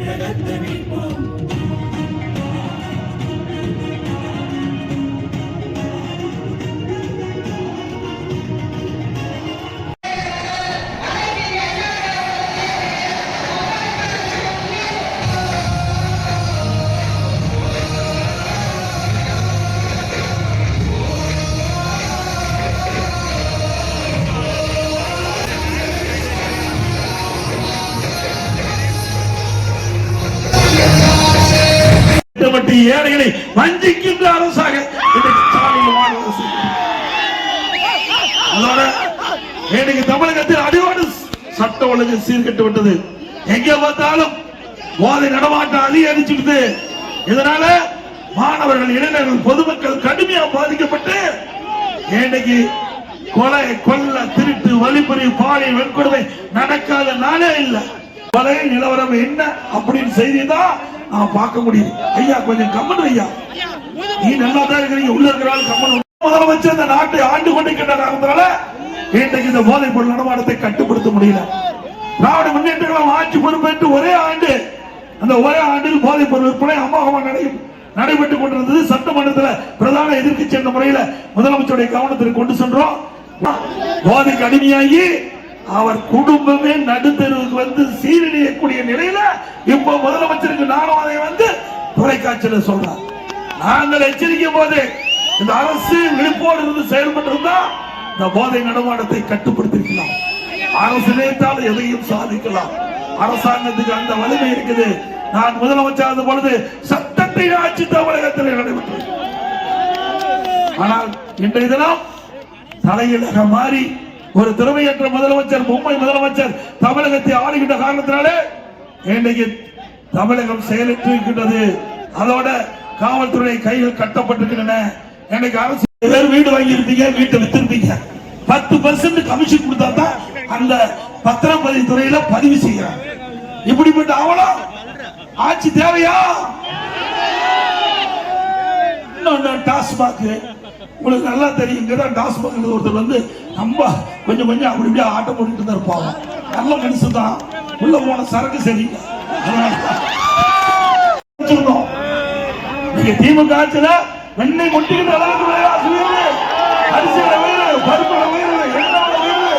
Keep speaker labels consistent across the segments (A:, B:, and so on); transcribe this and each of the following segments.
A: நிலைத்து நிற்போம் திட்டமிட்டு ஏழைகளை வஞ்சிக்கின்ற அரசாக இன்னைக்கு தமிழகத்தில் அடிவாடு சட்ட ஒழுங்கு சீர்கெட்டு விட்டது. எங்க பார்த்தாலும் போதை நடமாட்டம் அதிகரிச்சுட்டு இதனால மாணவர்கள் இளைஞர்கள் பொதுமக்கள் கடுமையா பாதிக்கப்பட்டு இன்னைக்கு கொலை கொல்ல திருட்டு வழிபறி பாலியல் வன்கொடுமை நடக்காத நாளே இல்லை. கொலை நிலவரம் என்ன அப்படின்னு செய்தி தான் நான் பார்க்க முடியுது. ஐயா கொஞ்சம் கம்மன் ஐயா. நீ நல்லா தான் இருக்கிறீங்க உள்ள இருக்கிறாள் கம்மன். முதலமைச்சர் இந்த நாட்டை ஆண்டு கொண்டிருக்கின்ற காரணத்தால இன்றைக்கு இந்த போதைப் பொருள் நடமாட்டத்தை கட்டுப்படுத்த முடியல. திராவிட முன்னேற்ற ஆட்சி பொறுப்பேற்று ஒரே ஆண்டு அந்த ஒரே ஆண்டில் போதைப் பொருள் விற்பனை அமோகமாக நடை நடைபெற்றுக் கொண்டிருந்தது. சட்டமன்றத்தில் பிரதான எதிர்க்கட்சி என்ற முறையில முதலமைச்சருடைய கவனத்திற்கு கொண்டு சென்றோம். போதைக்கு அடிமையாகி அவர் குடும்பமே நடுத்தருவுக்கு வந்து சீரழியக்கூடிய நிலையில இப்ப முதலமைச்சருக்கு நானும் அதை வந்து தொலைக்காட்சியில சொல்றார் நாங்கள் எச்சரிக்கும் போது இந்த அரசு விழிப்போடு இருந்து செயல்பட்டு இருந்தா இந்த போதை நடமாட்டத்தை கட்டுப்படுத்திருக்கலாம். அரசு நினைத்தால் எதையும் சாதிக்கலாம். அரசாங்கத்துக்கு அந்த வலிமை இருக்குது. நான் முதலமைச்சர் பொழுது சட்டத்தை ஆட்சி தமிழகத்தில் நடைபெற்றது. ஆனால் இன்றைய தினம் தலையிலக மாறி ஒரு திறமையற்ற முதலமைச்சர் மும்பை முதலமைச்சர் தமிழகத்தை ஆளுகின்ற காரணத்தினாலே இன்றைக்கு தமிழகம் செயலற்றிருக்கின்றது அதோட காவல்துறை கைகள் கட்டப்பட்டிருக்கின்றன. இன்னைக்கு அரசு பேர் வீடு வாங்கி இருப்பீங்க வீட்டை வித்திருப்பீங்க. பத்து பர்சன்ட் கமிஷன் கொடுத்தா தான் அந்த பத்திரப்பதிவு துறையில பதிவு செய்யறாங்க இப்படிப்பட்ட அவலம் ஆட்சி தேவையா? இன்னொன்னு டாஸ்மாக். உங்களுக்கு நல்லா தெரியும். இங்கதான் டாஸ்மாக் ஒருத்தர் வந்து ரொம்ப கொஞ்சம் கொஞ்சம் அப்படி இப்படியே ஆட்டம் போட்டுட்டு தான் இருப்பாங்க நல்ல மனுஷு தான் உள்ள போன சரக்கு சரி. நீங்க திமுக ஆட்சியில வெண்ணெய் முட்டிக்கிட்ட அளவுக்கு விலைவாசி உயர்வு அரிசியில உயர்வு பருப்புல உயர்வு எண்ணெயில உயர்வு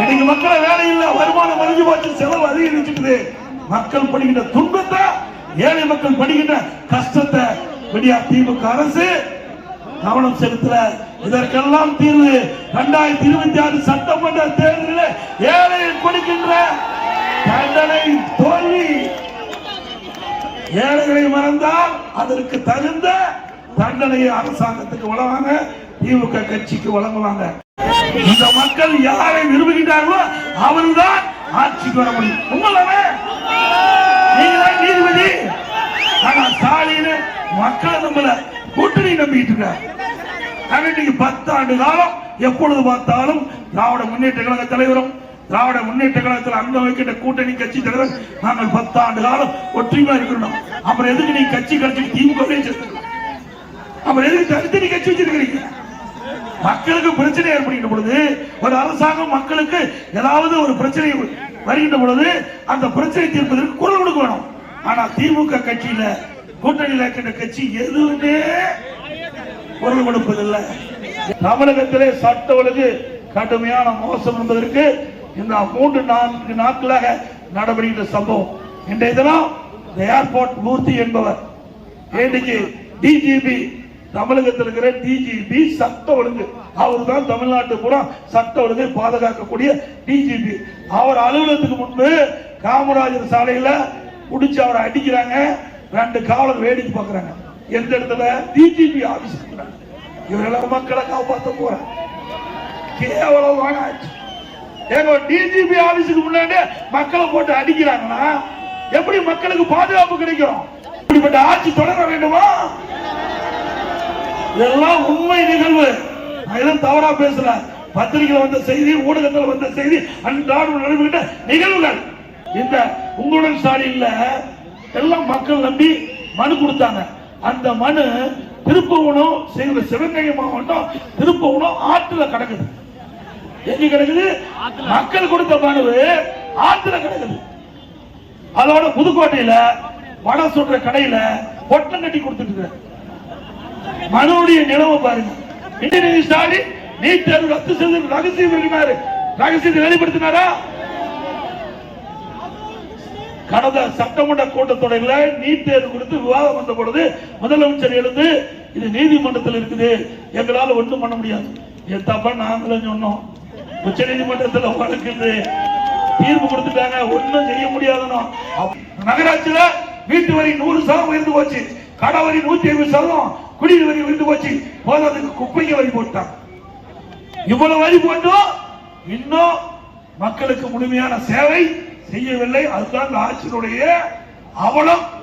A: இன்னைக்கு மக்களை வேலை இல்ல வருமானம் மறைஞ்சு போச்சு செலவு அதிகரிச்சுக்குது மக்கள் படுகின்ற துன்பத்தை ஏழை மக்கள் படுகின்ற கஷ்டத்தை விடியா திமுக அரசு கவனம் செலுத்தல. இதற்கெல்லாம் தீர்வு இரண்டாயிரத்தி இருபத்தி ஆறு சட்டமன்ற தேர்தலில் ஏழை கொடுக்கின்ற தண்டனை தோல்வி. ஏழைகளை மறந்தால் அதற்கு தகுந்த தண்டனையை அரசாங்கத்துக்கு வழங்குவாங்க திமுக கட்சிக்கு வழங்குவாங்க. இந்த மக்கள் யாரை விரும்புகின்றார்களோ அவர்தான் ஆட்சிக்கு வர முடியும். உங்களவே நீங்கதான் நீதிபதி. ஆனா ஸ்டாலின் மக்களை நம்மள கூட்டணி இருக்காரு பத்தாண்டு காலம் எப்பொழுது பார்த்தாலும் திராவிட முன்னேற்ற கழக தலைவரும் திராவிட முன்னேற்ற கழகத்தில் அங்க வைக்கின்ற கூட்டணி கட்சி தலைவர் நாங்கள் பத்தாண்டு காலம் ஒற்றுமையா இருக்கணும் அப்புறம் எதுக்கு நீ கட்சி கட்சி திமுக அப்புறம் எதுக்கு தனித்தனி கட்சி வச்சிருக்கிறீங்க? மக்களுக்கு பிரச்சனை ஏற்படுகின்ற பொழுது ஒரு அரசாங்கம் மக்களுக்கு ஏதாவது ஒரு பிரச்சனை வருகின்ற பொழுது அந்த பிரச்சனை தீர்ப்பதற்கு குரல் கொடுக்க வேணும். ஆனா திமுக கட்சியில கூட்டணியில் இருக்கின்ற கட்சி எதுவுமே குரல் கொடுப்பதில்லை. தமிழகத்திலே சட்ட ஒழுங்கு கடுமையான மோசம் என்பதற்கு இந்த மூன்று நான்கு நாட்களாக நடவடிக்கை சம்பவம். இன்றைய தினம் ஏர்போர்ட் மூர்த்தி என்பவர் இன்னைக்கு டிஜிபி தமிழகத்தில் இருக்கிற டிஜிபி சட்ட ஒழுங்கு. அவர் தான் தமிழ்நாட்டு பூரா சட்ட ஒழுங்கை பாதுகாக்கக்கூடிய டிஜிபி. அவர் அலுவலகத்துக்கு முன்பு காமராஜர் சாலையில் புடிச்சு அவரை அடிக்கிறாங்க. ரெண்டு காவலர் வேடிக்கை பார்க்குறாங்க. எந்த இடத்துல? டிஜிபி ஆபீஸ் இவரெல்லாம் மக்களை காப்பாற்ற போறாங்க கேவலமான ஆட்சி ஏங்க டிஜிபி ஆபீஸுக்கு முன்னாடி மக்களை போட்டு அடிக்கிறாங்கன்னா எப்படி மக்களுக்கு பாதுகாப்பு கிடைக்கும்? இப்படிப்பட்ட ஆட்சி தொடர வேண்டுமா? இதெல்லாம் உண்மை நிகழ்வு. நான் எதுவும் தவறா பேசல. பத்திரிகையில் வந்த செய்தி ஊடகத்தில் வந்த செய்தி அன்றாடம் நடைபெற்ற நிகழ்வுகள். இந்த உங்களுடன் சாலையில் எல்லாம் மக்கள் நம்பி மனு கொடுத்தாங்க. அந்த மனு திருப்பவனம் செய்கிற சிவகங்கை மாவட்டம் திருப்பவனம் ஆற்றுல கிடக்குது. எங்க கிடக்குது? மக்கள் கொடுத்த மனு ஆற்றுல கிடக்குது. அதோட புதுக்கோட்டையில வடை சுடுற கடையில பொட்டம் கட்டி கொடுத்துட்டு. மனுடைய நிலவை பாருங்க. உதயநிதி ஸ்டாலின் நீட் தேர்வு ரத்து செய்து ரகசியம் இருக்கிறாரு ரகசியத்தை வெளிப்படுத்தினாரா? கடந்த சட்டமன்ற கூட்டத்தொடரில் நீட் தேர்வு குறித்து விவாதம் வந்த பொழுது முதலமைச்சர் எழுந்து இது நீதிமன்றத்தில் இருக்குது எங்களால் ஒன்றும் பண்ண முடியாது. இது தப்பா நாங்களும் சொன்னோம். உச்ச நீதிமன்றத்தில் வழக்குது. தீர்ப்பு கொடுத்துட்டாங்க. ஒன்றும் செய்ய முடியாதுன்னு. அப்ப நகராட்சியில வீட்டு வரி நூறு சதம் உயர்ந்து போச்சு. கடை வரி நூத்தி ஐம்பது சதம் குடிநீர் வரி உயர்ந்து போச்சு. போதாதுக்கு குப்பைக்கு வரி போட்டான். இவ்வளவு வரி போட்டும். இன்னும் மக்களுக்கு முழுமையான சேவை செய்யவில்லை. அதுதான் இந்த ஆட்சியினுடைய அவலம்.